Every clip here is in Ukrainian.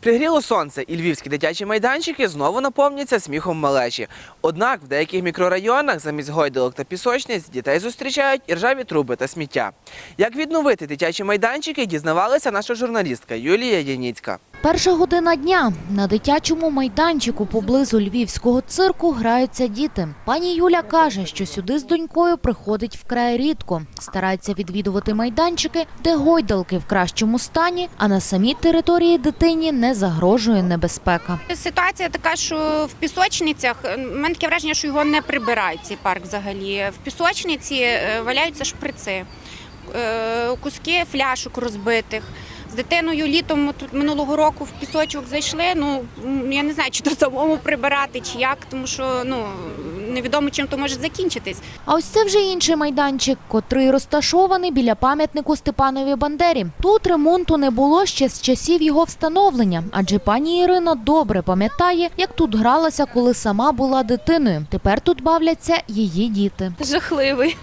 Пригріло сонце, і львівські дитячі майданчики знову наповняться сміхом малечі. Однак в деяких мікрорайонах замість гойдалок та пісочниць дітей зустрічають іржаві труби та сміття. Як відновити дитячі майданчики, дізнавалася наша журналістка Юлія Яніцька. Перша година дня на дитячому майданчику поблизу львівського цирку граються діти. Пані Юля каже, що сюди з донькою приходить вкрай рідко. Старається відвідувати майданчики, де гойдалки в кращому стані, а на самій території дитині не загрожує небезпека. Ситуація така, що в пісочницях е, в мене таке враження, що його не прибирають цей парк взагалі. В пісочниці е, валяються шприци, е, куски фляшок розбитих. З дитиною літом тут минулого року в пісочок зайшли. Ну я не знаю, чи то самому прибирати, чи як, тому що ну невідомо чим то може закінчитись. А ось це вже інший майданчик, котрий розташований біля пам'ятнику Степанові Бандері. Тут ремонту не було ще з часів його встановлення, адже пані Ірина добре пам'ятає, як тут гралася, коли сама була дитиною. Тепер тут бавляться її діти. Жахливий.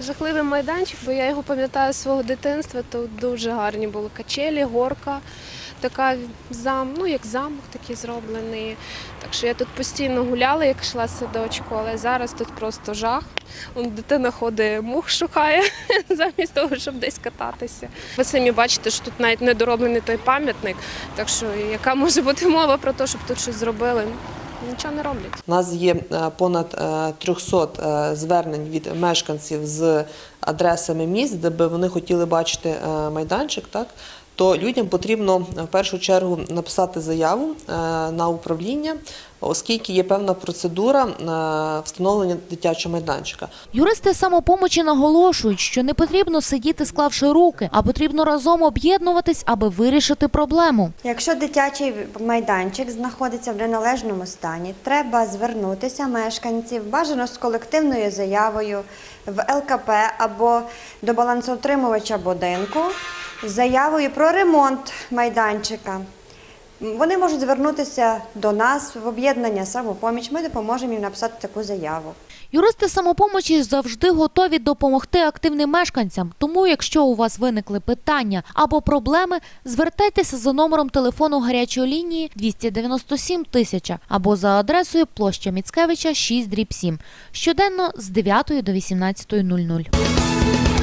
Жахливий майданчик, бо я його пам'ятаю з свого дитинства. Тут дуже гарні були качелі, горка, така зам, ну як замок такий зроблений. Так що я тут постійно гуляла, як йшла з садочку, але зараз тут просто жах. Вон дитина ходить, мух шукає замість того, щоб десь кататися. Ви самі бачите, що тут навіть не дороблений той пам'ятник. Так що яка може бути мова про те, щоб тут щось зробили? Нічого не роблять. У нас є е, понад е, 300 е, звернень від мешканців з адресами міст, де би вони хотіли бачити е, майданчик. Так? То людям потрібно е, в першу чергу написати заяву е, на управління, оскільки є певна процедура е, встановлення дитячого майданчика. Юристи самопомочі наголошують, що не потрібно сидіти склавши руки, а потрібно разом об'єднуватись, аби вирішити проблему. Якщо дитячий майданчик знаходиться в неналежному стані, треба звернутися мешканців бажано з колективною заявою в ЛКП або до балансоутримувача будинку з заявою про ремонт майданчика. Вони можуть звернутися до нас в об'єднання самопоміч. Ми допоможемо їм написати таку заяву. Юристи самопомочі завжди готові допомогти активним мешканцям. Тому, якщо у вас виникли питання або проблеми, звертайтеся за номером телефону гарячої лінії 297 тисяча або за адресою площа Міцкевича 6 дріб 7. Щоденно з 9 до 18.00.